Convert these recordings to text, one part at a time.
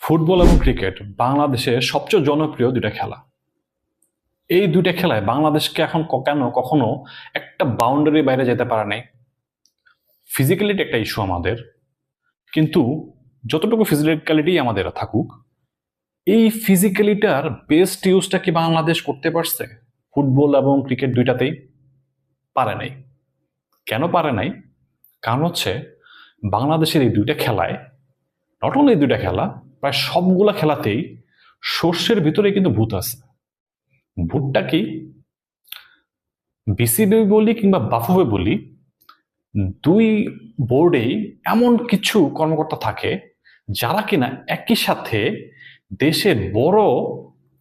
Football এবং cricket বাংলাদেশের সবচেয়ে জনপ্রিয় দুটা খেলা। এই দুইটা খেলায় বাংলাদেশকে এখন কেন কখনো একটা বাউন্ডারি বাইরে যেতে পারে নাই? ফিজিক্যালিটি একটা ইস্যু আমাদের। কিন্তু যতটুকু ফিজিক্যালিটি আমাদের থাকুক, এই ফিজিক্যালিটার বেস্ট ইউজটা কি বাংলাদেশ করতে পারছে? ফুটবল এবং ক্রিকেট দুইটাতেই পারে নাই। কেন পারে নাই? কারণ হচ্ছে বাংলাদেশের এই দুইটা খেলায় নট অনলি দুইটা খেলা প্রায় সবগুলা খেলাতেই শস্যের ভিতরে কিন্তু ভূত আছে। ভূতটা কি? বিসিবি বলি কিংবা বাফুবে বলি, দুই বোর্ডেই এমন কিছু কর্মকর্তা থাকে যারা কিনা একই সাথে দেশের বড়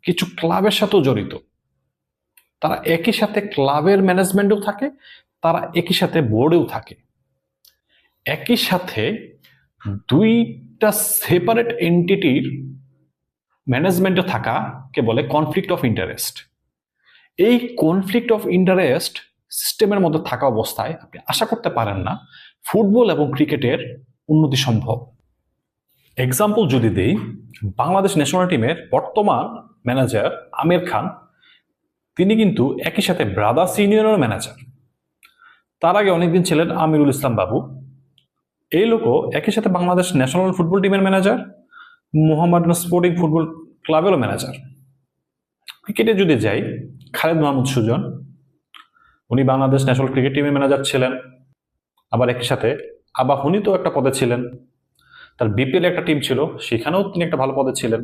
কিছু ক্লাবের সাথেও জড়িত। তারা একই সাথে ক্লাবের ম্যানেজমেন্টেও থাকে, তারা একই সাথে বোর্ডেও থাকে। একই সাথে দুইটা সেপারেট এন্টিটির ম্যানেজমেন্টে থাকাকে বলে কনফ্লিক্ট অফ ইন্টারেস্ট এই কনফ্লিক্ট অফ ইন্টারেস্ট সিস্টেমের মধ্যে থাকা অবস্থায় আপনি আশা করতে পারেন না ফুটবল এবং ক্রিকেটের উন্নতি সম্ভব। এক্সাম্পল যদি দেই, বাংলাদেশ ন্যাশনাল টিমের বর্তমান ম্যানেজার আমির খান, তিনি কিন্তু একই সাথে ব্রাদার্স ইউনিয়নের ম্যানেজার তার আগে অনেকদিন ছিলেন আমিরুল ইসলাম বাবু। এই লোকও একই সাথে বাংলাদেশ ন্যাশনাল ফুটবল টিমের ম্যানেজার, মোহাম্মদ স্পোর্টিং ফুটবল ক্লাবেরও ম্যানেজার। ক্রিকেটে যদি যাই, খালেদ মাহমুদ সুজন, উনি বাংলাদেশ ন্যাশনাল ক্রিকেট টিমের ম্যানেজার ছিলেন, আবার একই সাথে আবা তো একটা পদে ছিলেন। তার বিপিএল একটা টিম ছিল, সেখানেও তিনি একটা ভালো পদে ছিলেন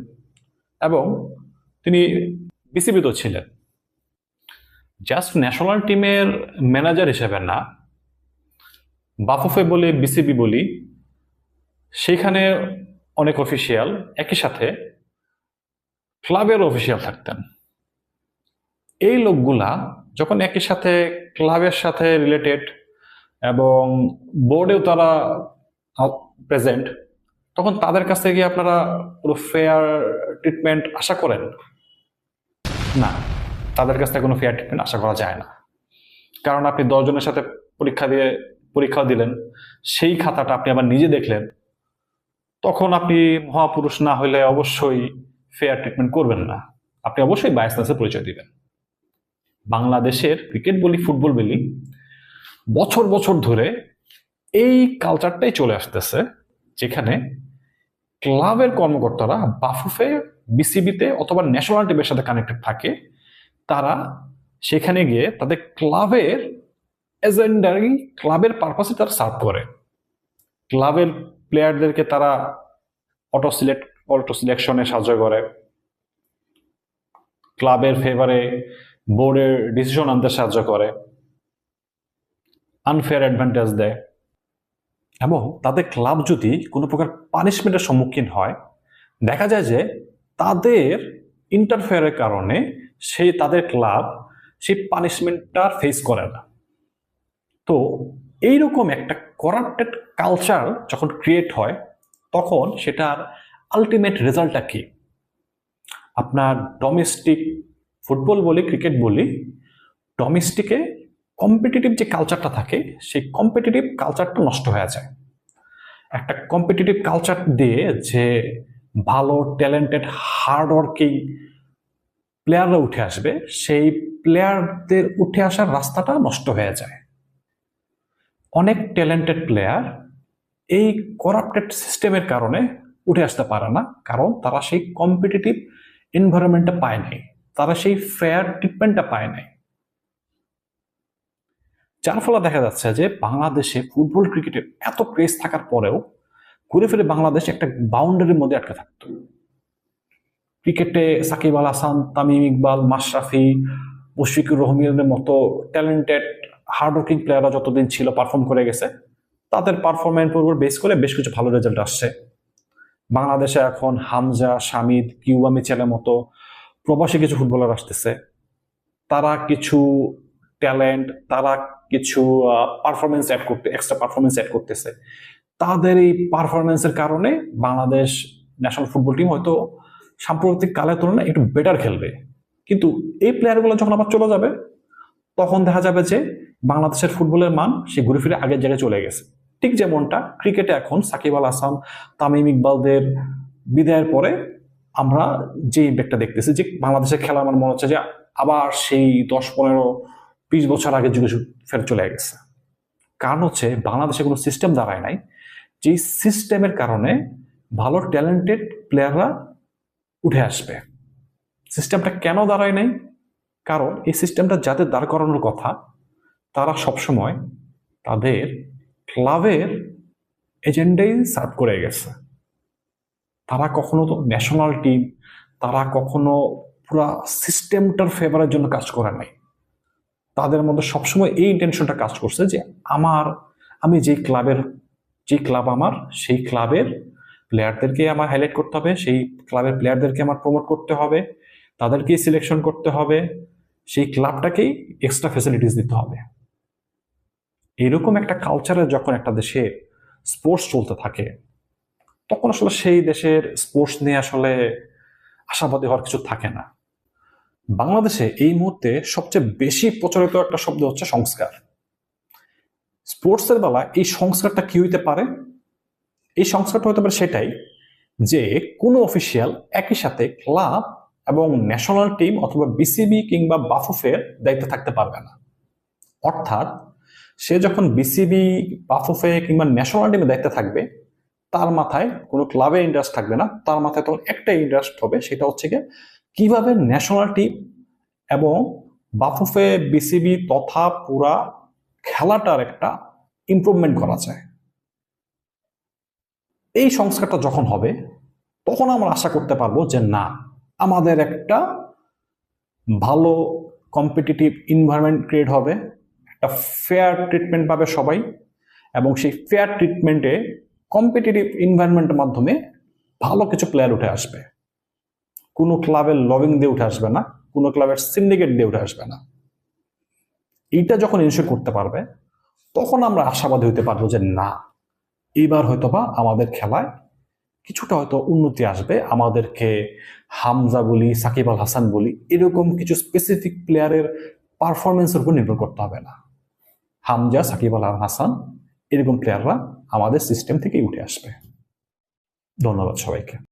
এবং তিনি বিসিবিতেও ছিলেন। জাস্ট ন্যাশনাল টিমের ম্যানেজার হিসেবে না বাফুফে বলি বিসিবি বলি সেইখানে অনেক অফিসিয়াল একই সাথে ক্লাবের অফিসিয়াল থাকতেন। এই লোকগুলা যখন একই সাথে ক্লাবের সাথে রিলেটেড এবং বোর্ডেও তারা প্রেজেন্ট তখন তাদের কাছ থেকে আপনারা পুরো ফেয়ার ট্রিটমেন্ট আশা করেন? না তাদের কাছ থেকে কোনো ফেয়ার ট্রিটমেন্ট আশা করা যায় না। কারণ আপনি দশজনের সাথে পরীক্ষা দিয়ে পরীক্ষা দিলেন, সেই খাতাটা আপনি আবার নিজে দেখলেন, তখন আপনি মহাপুরুষ না হলে অবশ্যই ফেয়ার ট্রিটমেন্ট করবেন না। আপনি অবশ্যই বায়াসনেসের পরিচয় দিবেন। বাংলাদেশের ক্রিকেট বলি ফুটবল বলি, বছর বছর ধরে এই কালচারটাই চলে আসতেছে, যেখানে ক্লাবের কর্মকর্তারা বাফুফে, বিসিবিতে অথবা ন্যাশনাল টিমের সাথে কানেক্টেড থাকে, তারা সেখানে গিয়ে তাদের ক্লাবের এজেন্ডারি ক্লাবের পারপাসে তারা সার্ভ করে। ক্লাবের প্লেয়ারদেরকে তারা অটো সিলেক্ট অটো সিলেকশনে সাহায্য করে। ক্লাবের ফেভারে বোর্ডের ডিসিশন আনতে সাহায্য করে। আনফেয়ার অ্যাডভান্টেজ দেয়। এবং তাদের ক্লাব যদি কোনো প্রকার পানিশমেন্টের সম্মুখীন হয়, দেখা যায় যে তাদের ইন্টারফেয়ারের কারণে সেই তাদের ক্লাব সেই পানিশমেন্টটা ফেস করে না। তো এইরকম একটা করাপ্টেড কালচার যখন ক্রিয়েট হয়, তখন সেটার আলটিমেট রেজাল্টটা কি? আপনার ডোমেস্টিক ফুটবল বলি ক্রিকেট বলি ডোমেস্টিকে কম্পিটিটিভ যে কালচারটা থাকে, সেই কম্পিটিটিভ কালচারটা নষ্ট হয়ে যায়। একটা কম্পিটিটিভ কালচার দিয়ে যে ভালো ট্যালেন্টেড হার্ডওয়ার্কিং প্লেয়াররা উঠে আসবে, সেই প্লেয়ারদের উঠে আসার রাস্তাটা নষ্ট হয়ে যায়। অনেক ট্যালেন্টেড প্লেয়ার এই করাপ্টেড সিস্টেমের কারণে উঠে আসতে পারে না। কারণ তারা সেই কম্পিটিটিভ এনভায়রনমেন্টটা পায় নাই। তারা সেই ফেয়ার ট্রিটমেন্টটা পায় নাই। যার ফলে দেখা যাচ্ছে যে বাংলাদেশে ফুটবল ক্রিকেটে এত ক্রেজ থাকার পরেও ঘুরে ফিরে বাংলাদেশ একটা বাউন্ডারির মধ্যে আটকে থাকতো। ক্রিকেটে সাকিব আল হাসান, তামিম ইকবাল, মাশরাফি, মুশফিকুর রহমানের মতো ট্যালেন্টেড হার্ডওয়ার্কিং প্লেয়াররা যতদিন ছিল পারফর্ম করে গেছে, তাদের পারফরমেন্স উপর বেস করে বেশ কিছু ভালো রেজাল্ট আসছে। বাংলাদেশে এখন হামজা, শামিদ, কিউবা মিচেলের মতো প্রবাসী কিছু ফুটবলার আসতেছে। তারা কিছু ট্যালেন্ট তারা কিছু পারফরমেন্স অ্যাড করতে এক্সট্রা পারফরমেন্স অ্যাড করতেছে। তাদের এই পারফরমেন্সের কারণে বাংলাদেশ ন্যাশনাল ফুটবল টিম হয়তো সাম্প্রতিক কালের তুলনায় একটু বেটার খেলবে। কিন্তু এই প্লেয়ারগুলো যখন আবার চলে যাবে, তখন দেখা যাবে যে বাংলাদেশের ফুটবলের মান, সে ঘুরে ফিরে আগের জায়গায় চলে গেছে। ঠিক যেমনটা ক্রিকেটে এখন সাকিব আল হাসান, তামিম ইকবালদের বিদায়ের পরে আমরা যে ইম্প্যাক্টটা দেখতেছি যে বাংলাদেশের খেলা আমার মনে হচ্ছে যে আবার সেই দশ, পনেরো, বিশ বছর আগে যুগে ফের চলে গেছে। কারণ হচ্ছে বাংলাদেশে কোনো সিস্টেম দাঁড়ায় নাই। যেই সিস্টেমের কারণে ভালো ট্যালেন্টেড প্লেয়াররা উঠে আসবে। সিস্টেমটা কেন দাঁড়ায় নাই? কারণ এই সিস্টেমটা যাদের দাঁড় করানোর কথা তারা সবসময় তাদের ক্লাবের এজেন্ডাই সার্ভ করে গেছে। তারা কখনো তো ন্যাশনাল টিম তারা কখনো পুরা সিস্টেমটার ফেভারের জন্য কাজ করে নাই। তাদের মধ্যে সবসময় এই ইন্টেনশনটা কাজ করছে যে আমার, আমি যেই ক্লাবের যে ক্লাব আমার, সেই ক্লাবের প্লেয়ারদেরকে আমার হাইলাইট করতে হবে, সেই ক্লাবের প্লেয়ারদেরকে আমার প্রমোট করতে হবে, তাদেরকেই সিলেকশন করতে হবে, সেই ক্লাবটাকেই এক্সট্রা ফেসিলিটিস দিতে হবে। এরকম একটা কালচারে যখন একটা দেশে স্পোর্টস চলতে থাকে, তখন আসলে সেই দেশের স্পোর্টস নিয়ে আসলে আশাবাদী হওয়ার কিছু থাকে না। বাংলাদেশে এই মুহূর্তে সবচেয়ে বেশি প্রচলিত একটা শব্দ হচ্ছে সংস্কার। স্পোর্টসের বেলা এই সংস্কারটা কি হইতে পারে? এই সংস্কারটা হতে পারে সেটাই যে, কোনো অফিসিয়াল একই সাথে ক্লাব এবং ন্যাশনাল টিম অথবা বিসিবি কিংবা বাফুফের দায়িত্বে থাকতে পারবে না। অর্থাৎ সে যখন বিসিবি বাফুফে কিংবা ন্যাশনাল টিমে দায়িত্বে থাকবে, তার মাথায় কোনো ক্লাবে ইন্টারেস্ট থাকবে না, তার মাথায় তখন একটা ইন্টারেস্ট হবে, সেটা হচ্ছে গিয়ে কীভাবে ন্যাশনাল টিম এবং বাফুফে বিসিবি তথা পুরা খেলাটার একটা ইমপ্রুভমেন্ট করা যায়। এই সংস্কারটা যখন হবে, তখন আমরা আশা করতে পারব যে না, আমাদের একটা ভালো কম্পিটিটিভ এনভায়রনমেন্ট ক্রিয়েট হবে একটা ফেয়ার ট্রিটমেন্ট পাবে সবাই এবং সেই ফেয়ার ট্রিটমেন্টে কম্পিটিটিভ এনভায়রনমেন্টের মাধ্যমে ভালো কিছু প্লেয়ার উঠে আসবে। কোনো ক্লাবের লবিং দিয়ে উঠে আসবে না, কোনো ক্লাবের সিন্ডিকেট দিয়ে উঠে আসবে না। এইটা যখন ইনশিওর করতে পারবে, তখন আমরা আশাবাদী হইতে পারব যে না এইবার হয়তোবা আমাদের খেলায় কিছুটা হয়তো উন্নতি আসবে। আমাদেরকে হামজা বলি, সাকিব আল হাসান বলি, এরকম কিছু স্পেসিফিক প্লেয়ারের পারফরমেন্সের উপর নির্ভর করতে হবে না। হামজা সাকিব আল হাসান এরকম প্লেয়াররা আমাদের সিস্টেম থেকেই উঠে আসবে। ধন্যবাদ সবাইকে।